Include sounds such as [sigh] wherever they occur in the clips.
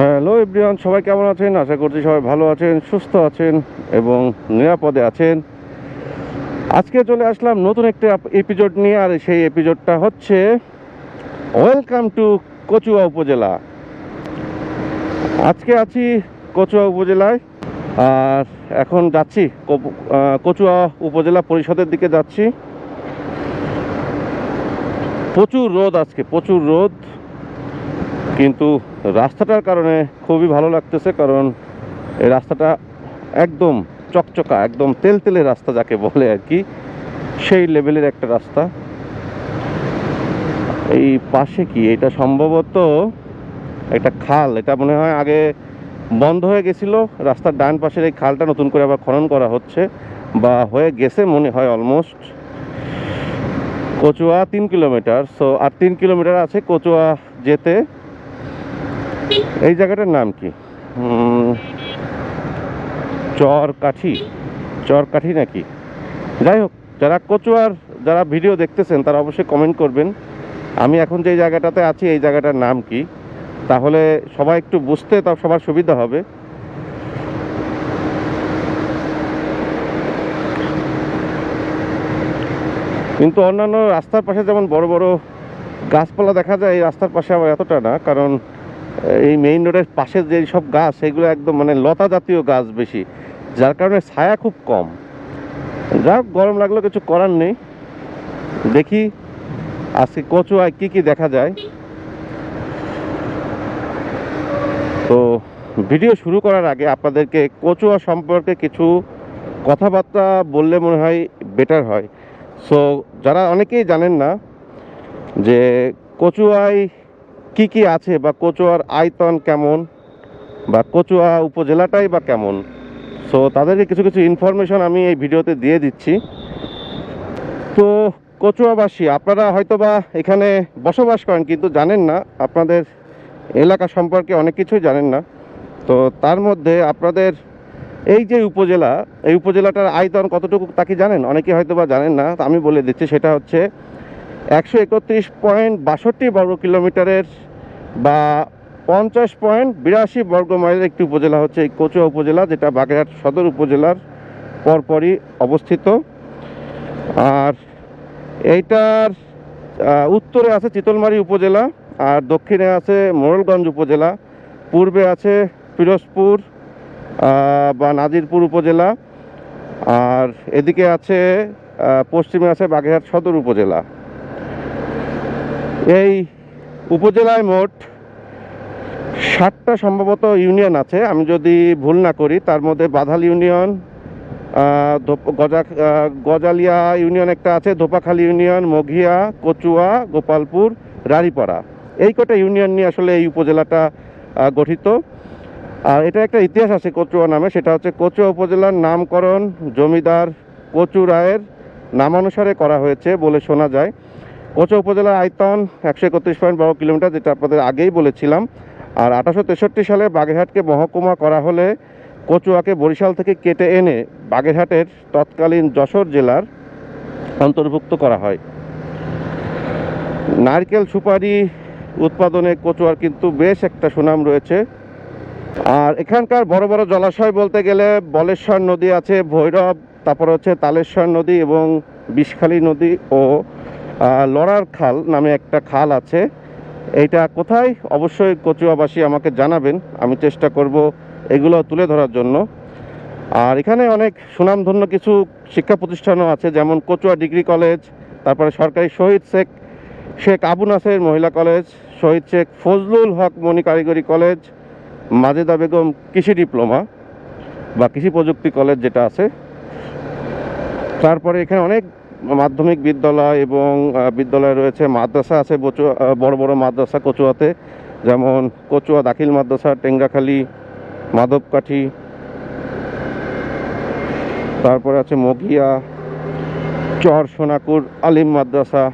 Hello everyone, সবাই কেমন আছেন? আশা করছি সবাই ভালো আছেন, সুস্থ আছেন এবং নিরাপদে আছেন। আজকে চলে আসলাম নতুন একটা এপিসোড নিয়ে, আর সেই এপিসোডটা হচ্ছে ওয়েলকাম টু কচুয়া উপজেলা। আজকে আছি কচুয়া উপজেলায়, আর এখন যাচ্ছি কচুয়া উপজেলা পরিষদের দিকে যাচ্ছি। প্রচুর রোদ আজকে, প্রচুর রোদ। কিন্তু রাস্তাটার কারণে খুবই ভালো লাগতেছে, কারণ এই রাস্তাটা একদম চকচকা, একদম তেলতেলে রাস্তা যাকে বলে আর কি, সেই লেভেলের একটা রাস্তা। এই পাশে কি? এটা সম্ভবত একটা খাল। এটা মনে হয় আগে বন্ধ হয়ে গেছিল, রাস্তার ডান পাশের এই খালটা নতুন করে আবার খনন করা হচ্ছে, বা হয়ে গেছে মনে হয় অলমোস্ট। কচুয়া তিন কিলোমিটার, সো আর তিন কিলোমিটার আছে কচুয়া যেতে। এই জায়গাটার নাম কি? চরকাঠি। চরকাঠি নাকি? যাই হোক, যারা কচুয়ার যারা ভিডিও দেখতেছেন, তারা অবশ্যই কমেন্ট করবেন। আমি এখন যে জায়গাটাতে আছি, এই জায়গাটার নাম কি? তাহলে সবাই একটু বুঝতে তা সবার সুবিধা হবে। কিন্তু অন্যান্য রাস্তার পাশে যেমন বড় বড় গাছপালা দেখা যায়, এই রাস্তার পাশে আবার এতটা না, কারণ এই মেইন রোডের পাশে যে সব গাছ, সেগুলো একদম মানে লতা জাতীয় গাছ বেশি, যার কারণে ছায়া খুব কম। যা গরম লাগল, কিছু করার নেই। দেখি আজকে কচুয়ায় কি কি দেখা যায়। তো ভিডিও শুরু করার আগে আপনাদেরকে কচুয়া সম্পর্কে কিছু কথাবার্তা বললে মনে হয় বেটার হয়। সো যারা অনেকেই জানেন না যে কচুয়ায় কি কি আছে বা কচুয়ার আয়তন কেমন বা কচুয়া উপজেলাটাই বা কেমন? সো তাদেরকে কিছু কিছু ইনফরমেশন আমি এই ভিডিওতে দিয়ে দিচ্ছি। তো, কচুয়াবাসী, আপনারা হয়তো বা এখানে বসবাস করেন, কিন্তু জানেন না, আপনাদের এলাকা সম্পর্কে অনেক কিছুই জানেন না। তো, তার মধ্যে আপনাদের এই যে উপজেলা, এই উপজেলাটার আয়তন কতটুকু তা কি জানেন? অনেকে হয়তো বা জানেন না আমি বলে দিচ্ছি, সেটা হচ্ছে একশো একত্রিশ পয়েন্ট বাষট্টি বর্গ কিলোমিটারের বা পঞ্চাশ পয়েন্ট বিরাশি বর্গ মাইলের একটি উপজেলা হচ্ছে এই কচুয়া উপজেলা, যেটা বাগেরহাট সদর উপজেলার পরপরই অবস্থিত। আর এইটার উত্তরে আছে চিতলমারি উপজেলা, আর দক্ষিণে আছে মোড়লগঞ্জ উপজেলা, পূর্বে আছে পিরোজপুর বা নাজিরপুর উপজেলা, আর এদিকে আছে পশ্চিমে আছে বাগেরহাট সদর উপজেলা। এই উপজেলায় মোট ষাটটা সম্ভবত ইউনিয়ন আছে। আমি যদি ভুল না করি, তার মধ্যে বাধাল ইউনিয়ন গজা গজালিয়া ইউনিয়ন একটা আছে, ধোপাখালী ইউনিয়ন, মঘিয়া, কচুয়া, গোপালপুর, রানীপাড়া। এই কটা ইউনিয়ন নিয়ে আসলে এই উপজেলাটা গঠিত। আর এটা একটা ইতিহাস আছে কচুয়া নামে, সেটা হচ্ছে কচুয়া উপজেলার নামকরণ জমিদার কচু রায়ের নামানুসারে করা হয়েছে বলে শোনা যায়। কচুয়া উপজেলার আয়তন একশো একত্রিশ পয়েন্ট বারো কিলোমিটার, যেটা আপনাদের আগেই বলেছিলাম। আর আঠারোশো তেষট্টি সালে বাগেরহাটকে মহকুমা করা হলে কচুয়াকে বরিশাল থেকে কেটে এনে বাগেরহাটের তৎকালীন যশোর জেলার অন্তর্ভুক্ত করা হয়। নারকেল সুপারি উৎপাদনে কচুয়ার কিন্তু বেশ একটা সুনাম রয়েছে। আর এখানকার বড় বড় জলাশয় বলতে গেলে বলেশ্বর নদী আছে, ভৈরব, তারপর হচ্ছে তালেশ্বর নদী এবং বিষখালী নদী ও লড়ার খাল নামে একটা খাল আছে। এইটা কোথায়? অবশ্যই কচুয়াবাসী আমাকে জানাবেন। আমি চেষ্টা করব এগুলো তুলে ধরার জন্য। আর এখানে অনেক সুনামধন্য কিছু শিক্ষা প্রতিষ্ঠানও আছে, যেমন কচুয়া ডিগ্রি কলেজ, তারপরে সরকারি শহীদ শেখ শেখ আবু নাসের মহিলা কলেজ, শহীদ শেখ ফজলুল হক মণি কারিগরি কলেজ, মাজেদা বেগম কৃষি ডিপ্লোমা বা কৃষি প্রযুক্তি কলেজ যেটা আছে। তারপরে এখানে অনেক মাধ্যমিক বিদ্যালয় এবং বিদ্যালয় রয়েছে মাদ্রাসা আছে বড় বড় মাদ্রাসা কচুয়াতে। যেমন কচুয়া দাখিল মাদ্রাসা, টেঙ্গাখালী, মাধবকাঠি। তারপরে আছে মগিয়া, চর সোনাকুর, আলিম মাদ্রাসা।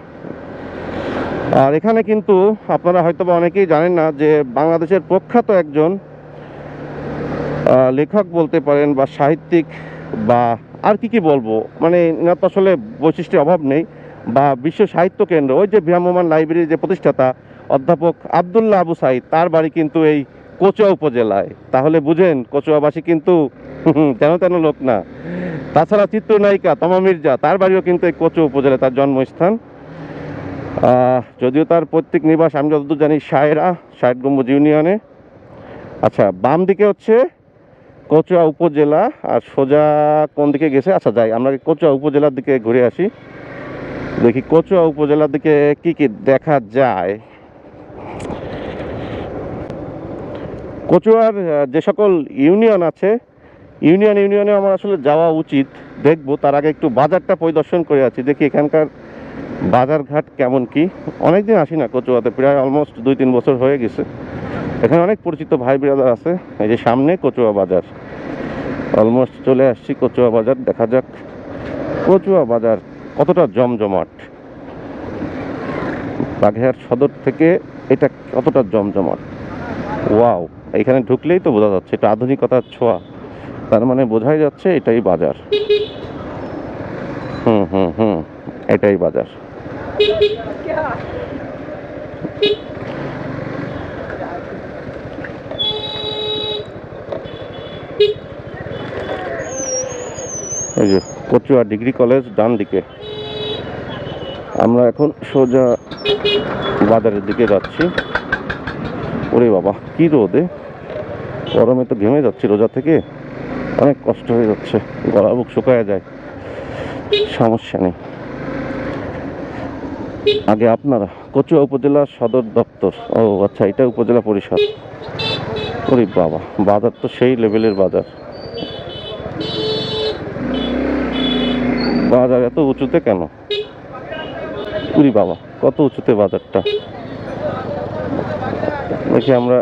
আর এখানে কিন্তু আপনারা হয়তো বা অনেকেই জানেন না যে বাংলাদেশের প্রখ্যাত একজন লেখক বলতে পারেন বা সাহিত্যিক বা আর কি কি বলব? মানে এনার তো আসলে বৈশিষ্ট্যের অভাব নেই। বা বিশ্ব সাহিত্য কেন্দ্র, ওই যে ভ্রাম্যমান লাইব্রেরির যে প্রতিষ্ঠাতা অধ্যাপক আবদুল্লাহ আবু সাইদ, তার বাড়ি কিন্তু এই কচুয়া উপজেলায়। তাহলে বুঝেন, কচুয়াবাসী কিন্তু যেন তেন লোক না। তাছাড়া চিত্রনায়িকা তমা মির্জা, তার বাড়িও কিন্তু এই কচুয়া উপজেলায় তার জন্মস্থান। যদিও তার পৈতৃক নিবাস, আমি যতদূর জানি, সায়রা সাহেব গম্বুজ ইউনিয়নে। আচ্ছা বাম দিকে হচ্ছে কচুয়া উপজেলা, আর সোজা কোন দিকে গেছে? আচ্ছা যাই, আমরা কচুয়া উপজেলার দিকে ঘুরে আসি। দেখি কচুয়া উপজেলার দিকে কি কি দেখা যায়। কচুয়ার যে সকল ইউনিয়ন আছে, ইউনিয়ন ইউনিয়নে আমার আসলে যাওয়া উচিত। দেখব, তার আগে একটু বাজারটা পরিদর্শন করে আছি দেখি এখানকার বাজারঘাট কেমন কি। অনেকদিন আসি না কচুয়াতে, প্রায় অলমোস্ট দুই তিন বছর হয়ে গেছে। এখানে অনেক পরিচিত ভাই বিরাদার আছে। এই যে সামনে কচুয়া বাজার। অলমোস্ট চলে আসছি কচুয়া বাজার, দেখা যাক। কচুয়া বাজার কতটা জমজমাট। বাঘের সদর থেকে এটা কতটা জমজমাট। ওয়াও, এখানে ঢুকলেই তো বোঝা যাচ্ছে, এটা আধুনিকতার ছোঁয়া। তার মানে বোঝাই যাচ্ছে এটাই বাজার। হুম হুম হুম, এটাই বাজার। এই যে, কচুয়া ডিগ্রি কলেজ ডান দিকে। আমরা এখন সোজা বাজারের দিকে যাচ্ছি। ওরে বাবা, কি রোদে গরমে তো ঘেমে যাচ্ছি রোজা থেকে। অনেক কষ্ট হয়ে যাচ্ছে, গলা বুক শুকায় যায়। সমস্যা নেই। আগে আপনারা, কচুয়া উপজেলা সদর দপ্তর। ও আচ্ছা এটা উপজেলা পরিষদ। ওরে বাবা, বাজার তো সেই লেভেলের বাজার। বাজার এত উঁচুতে কেন? উরি বাবা, কত উঁচুতে বাজারটা? দেখি আমরা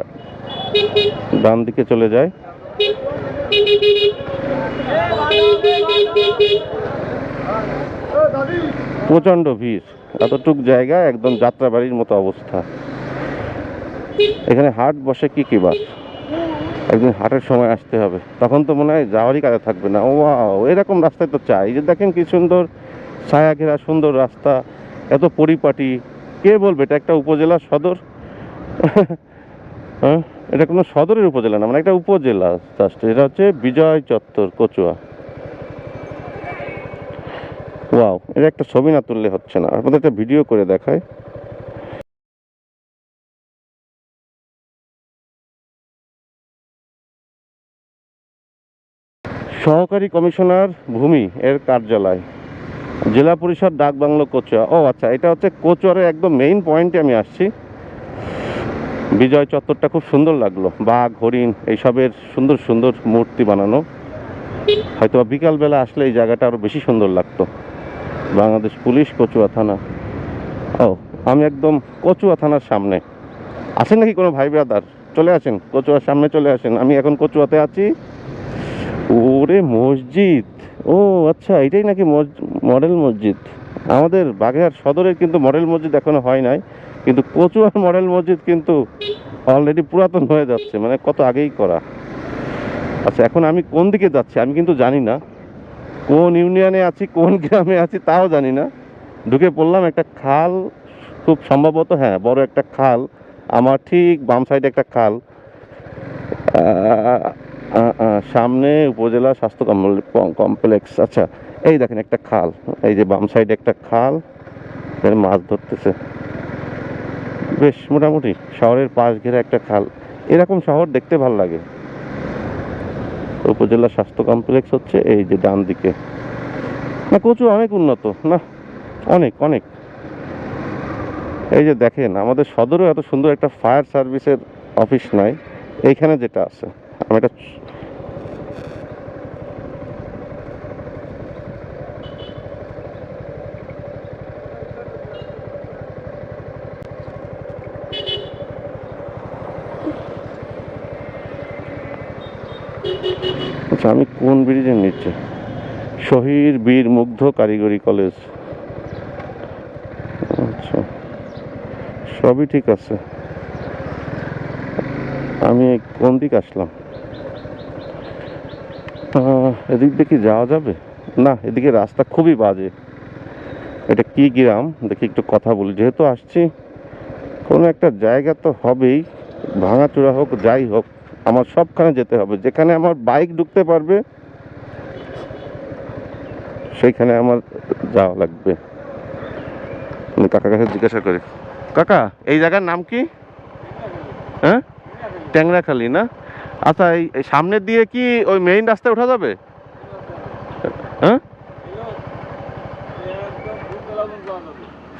ডান দিকে চলে যাই। প্রচণ্ড ভিড়, এতটুক জায়গা, একদম যাত্রাবাড়ির মতো অবস্থা। এখানে হাট বসে কি কি বার একদিন হাটের সময় আসতে হবে। তখন তো মনে হয় যাওয়ারই কাজে থাকবে না। ও এরকম রাস্তায় তো চাই। যে দেখেন কি সুন্দর ছায়া ঘেরা সুন্দর রাস্তা, এত পরিপাটি। কে বলবে, এটা একটা উপজেলা সদর? হ্যাঁ এটা কোনো সদরের উপজেলা না মানে একটা উপজেলা জাস্ট এটা হচ্ছে বিজয় চত্বর, কচুয়া। ওয়াও এটা একটা ছবি না তুললে হচ্ছে না। আপনাদের একটা ভিডিও করে দেখায় সহকারী কমিশনার ভূমি এর কার্যালয়। জেলা পরিষদ ডাক বাংলো কচুয়া। ও আচ্ছা এটা হচ্ছে কচুয়ারের একদম মেইন পয়েন্টে আমি আসছি। বিজয় চত্বরটা খুব সুন্দর লাগল। বাঘ, হরিণ, এইসবের সুন্দর সুন্দর মূর্তি বানানো। হয়তো বিকালবেলা আসলে এই জায়গাটা আরও বেশি সুন্দর লাগতো। বাংলাদেশ পুলিশ কচুয়া থানা। ও, আমি একদম কচুয়া থানার সামনে। আছেন নাকি কোনো ভাই ব্রাদার? চলে আসেন, কচুয়ার সামনে চলে আসেন। আমি এখন কচুয়াতে আছি। ওরে মসজিদ। ও আচ্ছা এটাই নাকি মডেল মসজিদ? আমাদের বাগেরহাট সদরের কিন্তু মডেল মসজিদ এখনও হয় নাই, কিন্তু কচুয়ার মডেল মসজিদ কিন্তু অলরেডি পুরাতন হয়ে যাচ্ছে মানে কত আগেই করা। আচ্ছা এখন আমি কোন দিকে যাচ্ছি, আমি কিন্তু জানি না। কোন ইউনিয়নে আছি, কোন গ্রামে আছি, তাও জানি না। ঢুকে পড়লাম একটা খাল, খুব সম্ভবত হ্যাঁ বড় একটা খাল, আমার ঠিক বাম সাইডে একটা খাল। সামনে উপজেলা স্বাস্থ্য কমপ্লেক্স। আচ্ছা এই দেখেন একটা খাল। এই যে বাম সাইডে একটা খাল মাছ ধরতেছে। বেশ, মোটামুটি শহরের পাশ ঘেরা একটা খাল। এরকম শহর দেখতে ভালো লাগে। উপজেলা স্বাস্থ্য কমপ্লেক্স হচ্ছে এই যে ডান দিকে। না, কচু অনেক উন্নত। না, অনেক অনেক। এই যে দেখেন, আমাদের সদরেও এত সুন্দর একটা ফায়ার সার্ভিসের অফিস নাই। এইখানে যেটা আছে। আমি একটা আচ্ছা আমি কোন ব্রিজের নিচে শহীদ বীর মুগ্ধ কারিগরি কলেজ। আচ্ছা সবই ঠিক আছে। আমি কোন দিক আসলাম? এদিক দিয়ে কি যাওয়া যাবে? না, এদিকে রাস্তা খুবই বাজে। এটা কি গ্রাম? দেখি একটু কথা বলি। যেহেতু আসছি, কোনো একটা জায়গা তো হবেই। ভাঙাচোরা হোক, যাই হোক, আমার সবখানে যেতে হবে। যেখানে আমার বাইক ঢুকতে পারবে, সেইখানে আমার যাওয়া লাগবে। আমি কাকা কাছে জিজ্ঞাসা করি, কাকা, এই জায়গার নাম কি? হ্যাঁ? ট্যাংরাখালি, না? আচ্ছা এই সামনের দিয়ে কি ওই মেইন রাস্তায় ওঠা যাবে?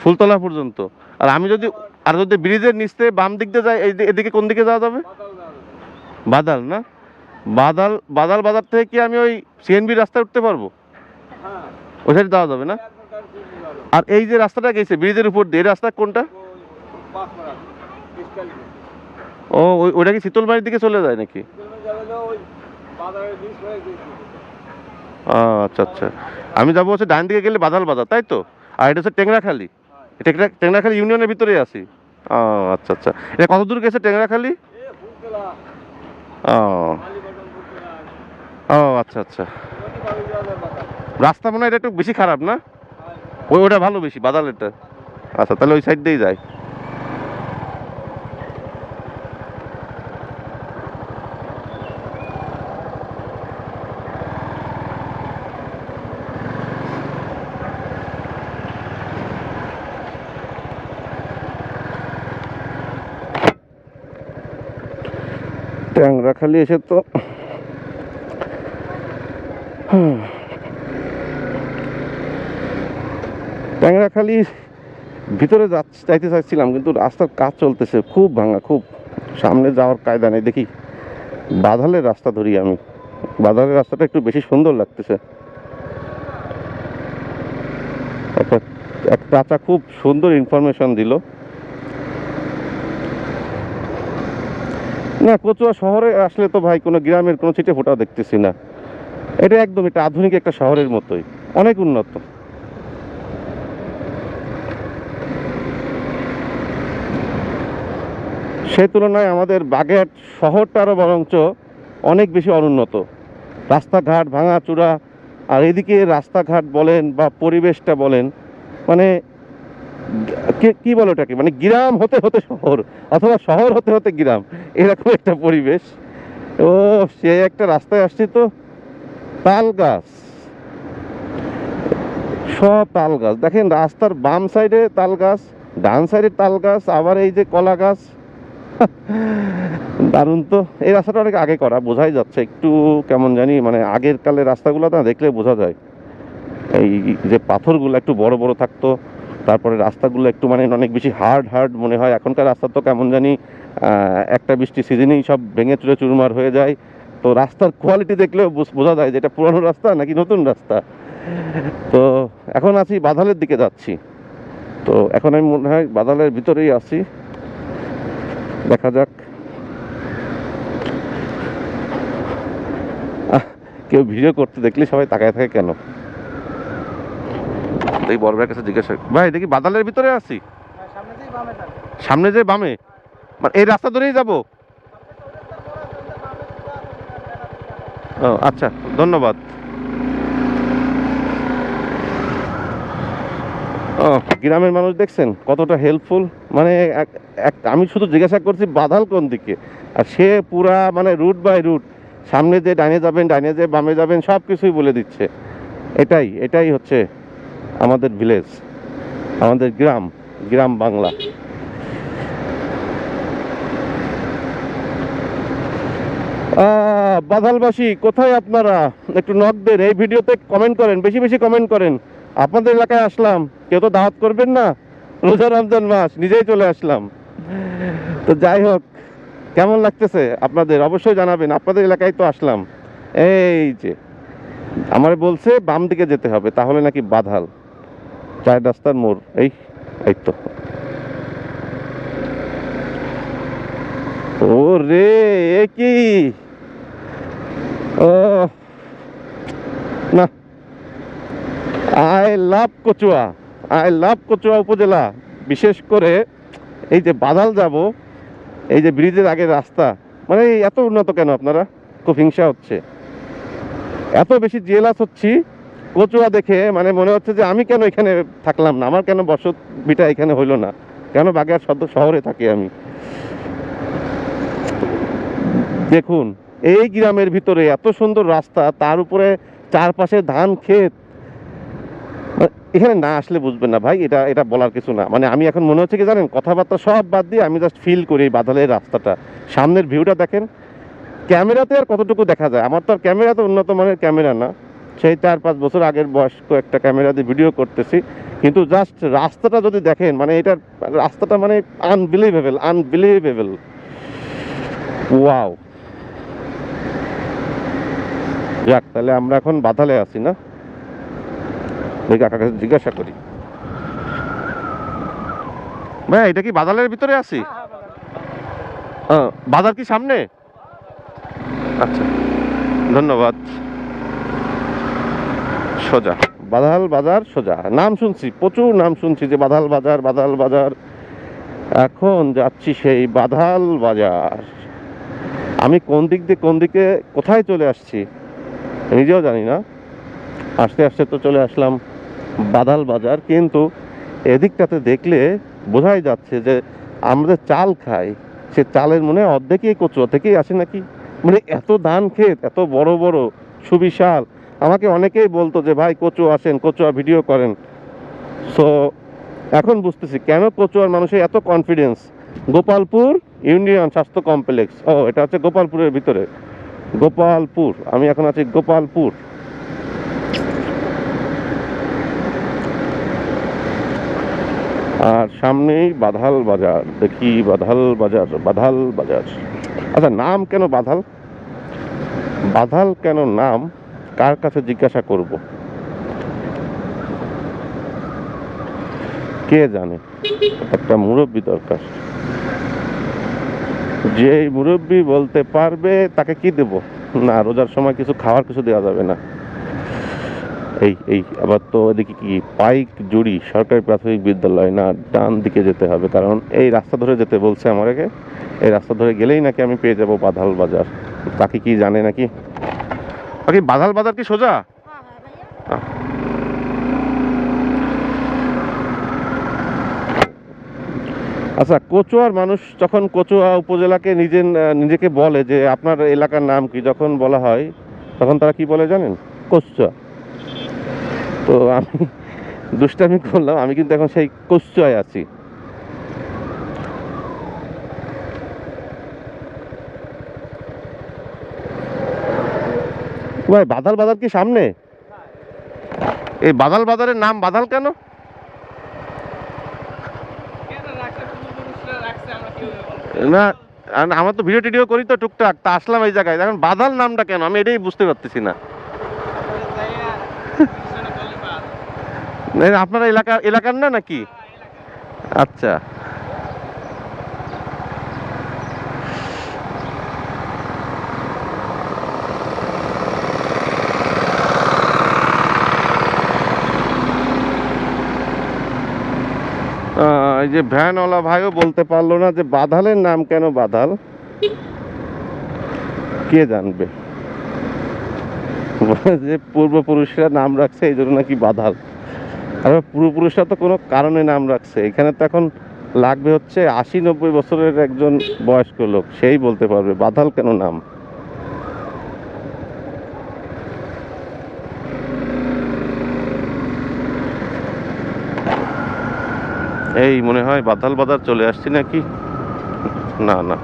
ফুলতলা পর্যন্ত। আর আমি যদি আর যদি ব্রিজের নিচতে বাম দিক দিয়ে যাই এদিকে কোন দিকে যাওয়া যাবে? বাদাল না? বাদাল বাদাল বাজার থেকে কি আমি ওই সিএনবি রাস্তায় উঠতে পারব? ওই সাইডে যাওয়া যাবে না? আর এই যে রাস্তাটা গেছে ব্রিজের উপর দিয়ে এই রাস্তা কোনটা? ও ওই ওইটা কি শীতলবাড়ির দিকে চলে যায় নাকি? আচ্ছা আচ্ছা। আমি যাব হচ্ছে ডান দিকে গেলে বাদাল বাজার তাই তো? আর এটা হচ্ছে টেংরাখালি। টেংরা টেংরাখালি ইউনিয়নের ভিতরে আছি। ও আচ্ছা আচ্ছা। এটা কত দূর গেছে টেংরাখালি? ও। ও আচ্ছা আচ্ছা। রাস্তা মনে হয় এটা একটু বেশি খারাপ না? ওই ওটা ভালো বেশি বাদালেরটা আচ্ছা তাহলে ওই সাইড দিয়েই যাই। ট্যাংরাখালি এসে তো ট্যাংরাখালি ভিতরে যাইতে চাইছিলাম, কিন্তু রাস্তার কাজ চলতেছে, খুব ভাঙা, খুব। সামনে যাওয়ার কায়দা নেই, দেখি। বাধালের রাস্তা ধরি আমি। বাধালের রাস্তাটা একটু বেশি সুন্দর লাগতেছে। একটা এক চাচা খুব সুন্দর ইনফরমেশন দিল। না, কচুয়া শহরে আসলে তো ভাই কোনো গ্রামের কোনো ছিটে ফোটাও দেখতেছি না। এটা একদম এটা আধুনিক একটা শহরের মতোই। অনেক উন্নত। সেই তুলনায় আমাদের বাগেরহাট শহরটা আরও বরঞ্চ অনেক বেশি অনুন্নত। রাস্তাঘাট ভাঙাচূড়া, আর এদিকে রাস্তাঘাট বলেন বা পরিবেশটা বলেন মানে কি- বলে ওটাকে? মানে গ্রাম হতে হতে শহর, অথবা শহর হতে হতে গ্রাম, এরকম একটা পরিবেশ। ও, সে একটা রাস্তায় আসছি তো, তাল গাছ। সব তাল গাছ। দেখেন, রাস্তার বাম সাইডে তাল গাছ, ডান সাইডে তাল গাছ, আবার এই যে কলা গাছ। [laughs] দারুণ তো। এই রাস্তাটা অনেক আগে করা, বোঝাই যাচ্ছে। একটু কেমন জানি মানে আগের কালের রাস্তাগুলো না দেখলে বোঝা যায়। এই যে পাথরগুলো একটু বড় বড় থাকতো তারপরে রাস্তাগুলো একটু মানে অনেক বেশি হার্ড হার্ড মনে হয়। এখনকার রাস্তা তো কেমন জানি একটা বৃষ্টি সিজনেই সব ভেঙে চুরে চুরমার হয়ে যায়। তো রাস্তার কোয়ালিটি দেখলেও বোঝা যায় যে এটা পুরনো রাস্তা নাকি নতুন রাস্তা। তো এখন আছি বাদালের দিকে যাচ্ছি। তো এখন আমি মনে হয় বাদালের ভিতরেই আছি। দেখা যাক। কেউ ভিডিও করতে দেখলে সবাই তাকায় থাকে কেন? এই বড় ভাইয়ের কাছে জিজ্ঞাসা ভাই, দেখি বাদালের ভিতরে আছি। সামনে যে বামে। মানে এই রাস্তা ধরেই যাব? ও আচ্ছা ধন্যবাদ। ও, গ্রামের মানুষ দেখছেন, কতটা হেল্পফুল মানে আমি শুধু জিজ্ঞাসা করছি বাদাল কোন দিকে? আর সে পুরা মানে রুট বাই রুট সামনে যে ডাইনে যাবেন, ডাইনে যে বামে যাবেন সব কিছুই বলে দিচ্ছে। এটাই এটাই হচ্ছে আমাদের ভিলেজ আমাদের গ্রাম গ্রাম বাংলা। বাদালবাসী, কোথায় আপনারা? একটু নক দেন, এই ভিডিওতে কমেন্ট করেন, বেশি বেশি কমেন্ট করেন। আপনাদের এলাকায় আসলাম, কেউ তো দাওয়াত করবেন না? রোজা রমজান মাস, নিজেই চলে আসলাম। তো যাই হোক, কেমন লাগতেছে আপনাদের? অবশ্যই জানাবেন, আপনাদের এলাকায় তো আসলাম। এই যে আমার বলছে, বাম দিকে যেতে হবে, তাহলে নাকি বাধাল। চায়ের রাস্তার মোড়, এই এই তো। ও রে এ কি? না। I love Kachua, I love Kachua Upazila. বিশেষ করে এই যে বাদাল যাব, এই যে ব্রিজের আগে রাস্তা মানে এত উন্নত কেন আপনারা? খুব হিংসা হচ্ছে। এত বেশি জেলাস হচ্ছি, কচুয়া দেখে মানে মনে হচ্ছে যে আমি কেন এখানে থাকলাম না? আমার কেন বসত বিটা এখানে হইল না? কেন বাগের সদ্য শহরে থাকি আমি? দেখুন, এই গ্রামের ভিতরে এত সুন্দর রাস্তা, তার উপরে চারপাশে ধান ক্ষেত। এখানে না আসলে বুঝবেন না ভাই, এটা এটা বলার কিছু না। মানে আমি এখন মনে হচ্ছে কি জানেন, কথাবার্তা সব বাদ দিয়ে আমি জাস্ট ফিল করি এই বাদালের রাস্তাটা। সামনের ভিউটা দেখেন ক্যামেরাতে আর কতটুকু দেখা যায়? আমার তো আর ক্যামেরা তো উন্নত মানের ক্যামেরা না। সেই চার পাঁচ বছর আগের বয়স্ক একটা ক্যামেরা দিয়ে ভিডিও করতেছি। কিন্তু জাস্ট রাস্তাটা যদি দেখেন মানে এটার রাস্তাটা মানে আনবিলিভেবল আনবিলিভেবল ওয়াও যাক, তাহলে আমরা এখন বাদালে আছি না? দেখি কাকার কাছে জিজ্ঞাসা করি। ভাই, এটা কি বাদালের ভিতরে আছি? বাজার কি সামনে? আচ্ছা। ধন্যবাদ। সোজা। বাদাল বাজার সোজা। নাম শুনছি, প্রচুর নাম শুনছি যে বাদাল বাজার বাদাল বাজার। এখন যাচ্ছি সেই বাদাল বাজার। আমি কোন দিক দিয়ে, কোন দিকে, কোথায় চলে আসছি? নিজেও জানি না। আস্তে আস্তে তো চলে আসলাম বাদাল বাজার। কিন্তু এদিকটাতে দেখলে বোঝাই যাচ্ছে যে আমরা চাল খাই, সে চালের মনে অর্ধেকই কচুয়া থেকেই আসে নাকি? মানে এত ধান ক্ষেত, এত বড় বড়, সুবিশাল। আমাকে অনেকেই বলতো যে, ভাই, কচু আসেন কচুয়া ভিডিও করেন। সো এখন বুঝতেছি, কেন কচুয়ার মানুষের এত কনফিডেন্স গোপালপুর ইউনিয়ন স্বাস্থ্য কমপ্লেক্স ও, এটা হচ্ছে গোপালপুরের ভিতরে। গোপালপুর, আমি এখন আছি গোপালপুর। আর সামনেই বাধাল বাজার, দেখি বাধাল বাজার বাধাল বাজার। আচ্ছা নাম কেন বাধাল? বাধাল কেন নাম? কার কাছে জিজ্ঞাসা করব? কে জানে? একটা মুরব্বী দরকার। যে মুরব্বী বলতে পারবে, তাকে কি দেব? না, রোজার সময় কিছু খাওয়ার কিছু দেওয়া যাবে না। এই এই, আবার তো এদিকে কি? পাইক জুড়ি, সরকারি প্রাথমিক বিদ্যালয় না, ডান দিকে যেতে হবে, কারণ এই রাস্তা ধরে যেতে বলছে আমাকে এই রাস্তা ধরে গেলেই নাকি আমি পেয়ে যাব বাধাল বাজার। তাকে কি জানে নাকি? বাকি বাধাল বাজার কি সোজা? আচ্ছা কচুয়ার মানুষ যখন কচুয়া উপজেলাকে নিজে নিজেকে বলে যে আপনার এলাকার নাম কি, যখন বলা হয়, তখন তারা কি বলে জানেন? কচুয়া। তো আমি দুষ্টামি করলাম, আমি কিন্তু এখন সেই কচুয়ায় আছি। ভাই বাদাল বাজার কি সামনে? এই বাদাল বাজারের নাম বাদাল কেন? না আমার তো ভিডিও টিডিও করি তো টুকটাক তা আসলাম এই জায়গায়। এখন বাদাল নামটা কেন? আমি এটাই বুঝতে পারতেছি। না, আপনার এলাকা এলাকার না নাকি? আচ্ছা। এই যে ভ্যানওয়ালা ভাইও বলতে পারল না যে বাধালের নাম কেন বাধাল? কে জানবে? যে পূর্বপুরুষরা নাম রাখছে, এই জন্য নাকি বাধাল। আর, পূর্বপুরুষরা তো কোনো কারণে নাম রাখছে। এখানে তো এখন লাগবে হচ্ছে আশি নব্বই বছরের একজন বয়স্ক লোক, সেই বলতে পারবে, বাধাল কেন নাম? এই মনে হয় বাদাল বাজার চলে আসছি নাকি? না না।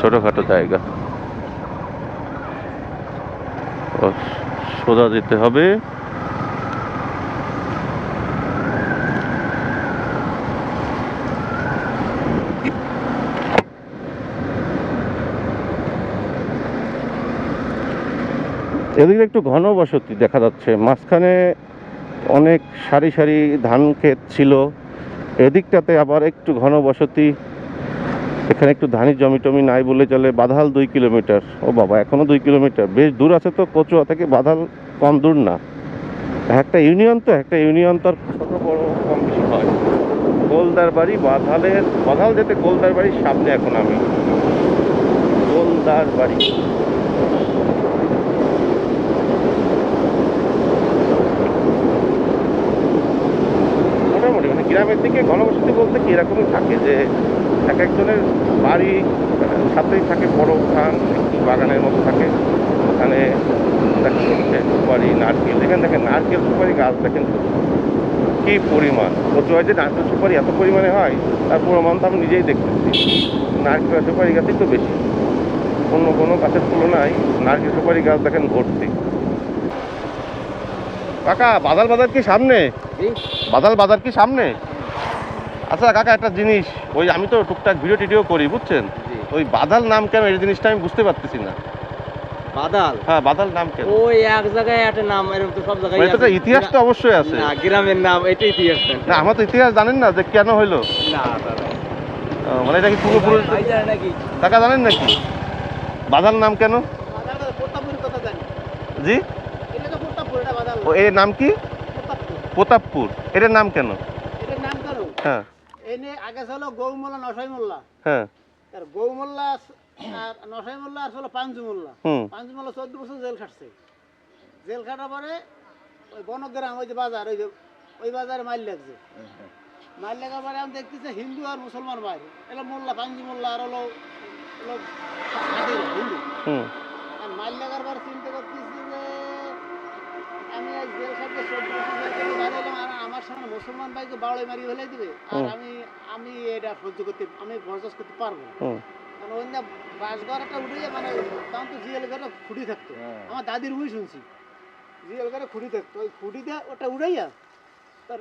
ছোটোখাটো জায়গা। সোজা যেতে হবে। এদিকে একটু ঘন বসতি দেখা যাচ্ছে। মাঝখানে অনেক সারি সারি ধান ক্ষেত ছিল। এদিকটাতে আবার একটু ঘন বসতি এখানে একটু ধানি জমি টমি নাই বলে চলে বাধাল দুই কিলোমিটার। ও বাবা, এখনও দুই কিলোমিটার। বেশ দূর আছে তো, কচুয়া থেকে বাধাল কম দূর না। একটা ইউনিয়ন তো, একটা ইউনিয়ন তো আর ছোট বড় কম বেশি হয়। গোলদার বাড়ি বাধালের, বাধাল যেতে গোলদার বাড়ির সামনে এখন আমি। গোলদার বাড়ি মোটামুটি মানে গ্রামের দিকে ঘনবসতি বলতে কি এরকমই থাকে যে এক একজনের বাড়ি, সাথেই থাকে বড় উঠান বাগানের মতো থাকে। ওখানে দেখা যাচ্ছে সুপারি, নারকেল। এখানে দেখেন নারকেল, সুপারি গাছ দেখেন। কি পরিমাণ। হয় যে নারকেল, সুপারি এত পরিমাণে হয়, তার প্রমাণ তো আমি নিজেই দেখতেছি। নারকেল সুপারি গাছই তো বেশি। অন্য কোনো গাছের তুলনায় নারকেল, সুপারি গাছ দেখেন ভর্তি। কাকা বাদাল বাজার কি সামনে? বাদাল বাজার কি সামনে? আচ্ছা কাকা একটা জিনিস। ওই আমি তো টুকটাক ভিডিও টিডিও করি বুঝছেন? ওই বাদাল নাম কেন এই জিনিসটা আমি বুঝতে পারতেছি না। বাদাল? হ্যাঁ বাদাল নাম কেন? ওই এক জায়গায় একটা নাম এরকম তো সব জায়গায় এটা তো ইতিহাস তো অবশ্যই আছে। না গ্রামের নাম এটা ইতিহাস না। আমার তো ইতিহাস জানেন না যে কেন হইল। না মানে এটা কি জানেন নাকি? বাদাল নাম কেন? জি? ও এর নাম কি? প্রতাপপুর। এটার নাম কেন? এটার নাম কেন হ্যাঁ। এনে আগে ছিল গৌ মোল্লা নসাই মোল্লা। হ্যাঁ। আর গৌ মোল্লা আর নসাই মোল্লা আর ছিল পাঞ্জু মোল্লা। পাঞ্জু মোল্লা চোদ্দ বছর জেল খাটছে। জেল খাটার পরে ওই বনগ্রাম ওই যে বাজার ওই যে ওই বাজারে মাইল লাগছে। মাইল লাগার পরে আমি দেখতেছি হিন্দু আর মুসলমান ভাই। এলো মোল্লা পাঞ্জু মোল্লা আর হলো হলো হিন্দু। হুম। আর মাইল লাগার পরে চিন্তা করতেছি আমি আজ জেল খাটতে চোদ্দ বছর জেল বাইরে এলাম আর আমার সামনে মুসলমান ভাইকে বাউলে মারি ফেলে দিবে। আর আমি আমি এটা সহ্য করতে আমি বরদাস্ত করতে পারব কারণ অন্য উঠে মানে তখন তো জিএল ঘরে খুঁটি থাকতো। আমার দাদির মুই শুনছি। জিএল ঘরে খুঁটি থাকতো। ওই খুঁটিতে ওটা উড়াইয়া তার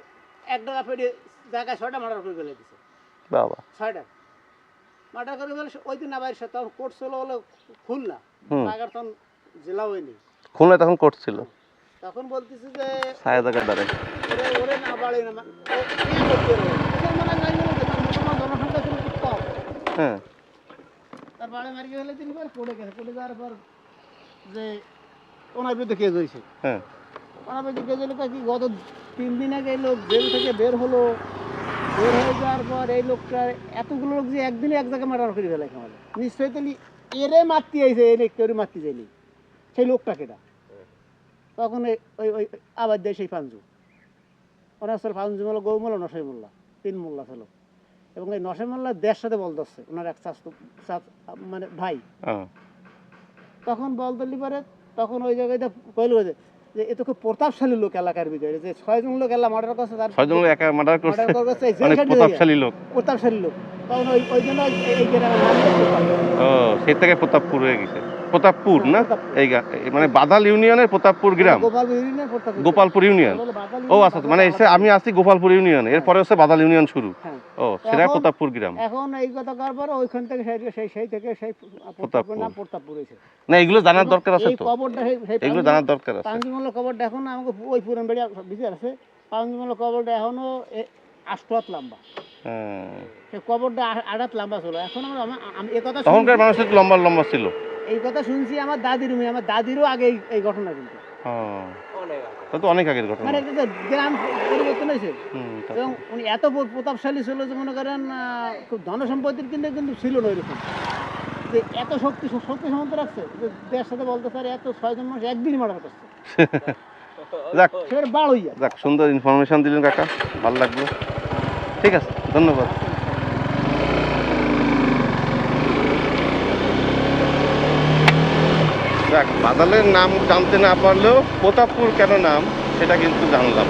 এক জায়গায় ছয়টা মার্ডার করে ফেলে দিছে। বাবা। ছয়টা। মার্ডার করে ফেলে ওই দিন আবার তখন কোর্ট ছিল হলো খুলনা। তখন জেলা হয়নি। খুলনায় তখন করছিল তখন বলতেছি যে ছায়া জায়গা দাঁড়ায় ওরে না বাড়ি না জনসংখ্যা ছিল খুব কম হ্যাঁ। তার বাড়ি মারি পর পড়ে গেছে। পড়ে যাওয়ার পর যে ওনার বিরুদ্ধে কেস হয়েছে। হ্যাঁ। ওনার বিরুদ্ধে কেস হলো কি গত তিন দিন আগে এই লোক জেল থেকে বের হলো। বের হয়ে যাওয়ার পর এই লোকটা এতগুলো লোক যে একদিনে এক জায়গায় মার্ডার করে ফেলে আমাদের নিশ্চয়ই তাহলে এরে মারতে আইছে এনে কেউ মারতে যায়নি সেই লোকটা কেটা তখন ওই ওই আবার দেয় সেই পাঞ্জু ওনার পাঞ্জু মোল্লা গৌ মোল্লা নশাই মোল্লা তিন মোল্লা ছিল। এবং এই নশাই মোল্লা দেড় সাথে বল আসছে ওনার এক চাষ মানে ভাই। তখন বল বলতলি পরে তখন ওই জায়গায় কইল যে যে এ তো খুব প্রতাপশালী লোক এলাকার ভিতরে যে ছয়জন লোক এলা মার্ডার করছে তার ছয়জন লোক একা মার্ডার করছে জেলখাটি প্রতাপশালী লোক। প্রতাপশালী লোক। তখন ওই ওই জন্য এই- এই গ্রামের নাম ও সেই থেকে প্রতাপপুর হয়ে গেছে। প্রতাপপুর না? হ্যাঁ, এই মানে বাদাল ইউনিয়নের প্রতাপপুর গ্রাম। গোপালপুর ইউনিয়ন। ও আচ্ছা আচ্ছা, মানে এসে আমি আছি গোপালপুর ইউনিয়ন। এরপরে হচ্ছে বাদাল ইউনিয়ন শুরু। হ্যাঁ। ও সেটা প্রতাপপুর গ্রাম। এখন এই কথা পরে ওইখান থেকে সেই সেই থেকে সেই প্রতাপপুর। নাম প্রতাপপুর হয়েছে। না এগুলো জানার দরকার আছে তো। এগুলো জানার দরকার আছে। পাঞ্জিমূল্য কবরটা এখন আমাকে ওই পুরান বিচার আছে। পাঞ্জিমূল্য কবরটা এখনও আষ্ট হাত লম্বা। হ্যাঁ। কবরটা আট হাত লম্বা ছিল। এখন আমরা আমি এই কথা তখনকার মানুষের লম্বা লম্বা ছিল। এই কথা শুনছি আমার দাদির মেয়ে আমার দাদিরও আগে এই- ঘটনা কিন্তু। অনেক তো অনেক আগের ঘটনা। মানে গ্রাম পরিবর্তন হয়েছে। এবং উনি এত প্র- প্রতাপশালী ছিল যে মনে করেন খুব ধনসম্পত্তির কিন্তু কিন্তু ছিল না এরকম। যে এত শক্তি শক্তি সামন্ত রাখছে যে সাথে বলতে এত ছয়জন মানুষ একদিনই মার্ডার করছে [laughs] যাক। যাক সুন্দর ইনফরমেশন দিলেন কাকা ভালো লাগল। ঠিক আছে ধন্যবাদ। যাক, বাদালের নাম জানতে না পারলেও প্রতাপপুর কেন নাম, সেটা কিন্তু জানলাম।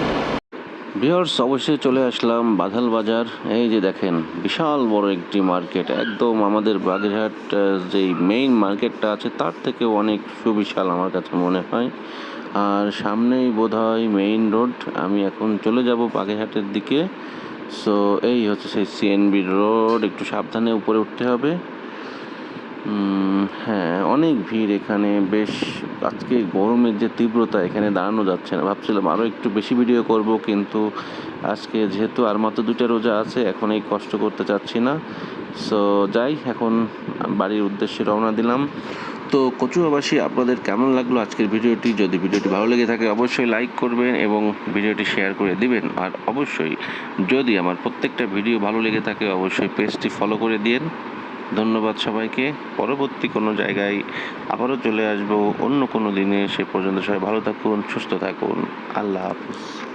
ভিওর্স অবশ্যই চলে আসলাম বাধাল বাজার। এই যে দেখেন, বিশাল বড় একটি মার্কেট। একদম আমাদের বাগেরহাট যেই মেইন মার্কেটটা আছে, তার থেকে অনেক সুবিশাল আমার কাছে মনে হয়। আর সামনেই বোধহয় মেইন রোড আমি এখন চলে যাব বাগেরহাটের দিকে। সো এই হচ্ছে সেই সিএনবি রোড একটু সাবধানে উপরে উঠতে হবে। হ্যাঁ অনেক ভিড় এখানে। বেশ, আজকে গরমের যে তীব্রতা এখানে দাঁড়ানো যাচ্ছে না। ভাবছিলাম আরও একটু বেশি ভিডিও করব, কিন্তু আজকে যেহেতু আর মাত্র দুইটা রোজা আছে, এখন এই কষ্ট করতে চাচ্ছি না। সো যাই, এখন বাড়ির উদ্দেশ্যে রওনা দিলাম। তো, কচুয়াবাসী, আপনাদের কেমন লাগল আজকের ভিডিওটি? যদি ভিডিওটি ভালো লেগে থাকে, অবশ্যই লাইক করবেন এবং ভিডিওটি শেয়ার করে দিবেন। আর অবশ্যই, যদি আমার প্রত্যেকটা ভিডিও ভালো লেগে থাকে, অবশ্যই পেজটি ফলো করে দিন ধন্যবাদ সবাইকে। পরবর্তী কোনো জায়গায় আবারও চলে আসব অন্য কোনো দিনে। সে পর্যন্ত সবাই ভালো থাকুন, সুস্থ থাকুন। আল্লাহ হাফিজ।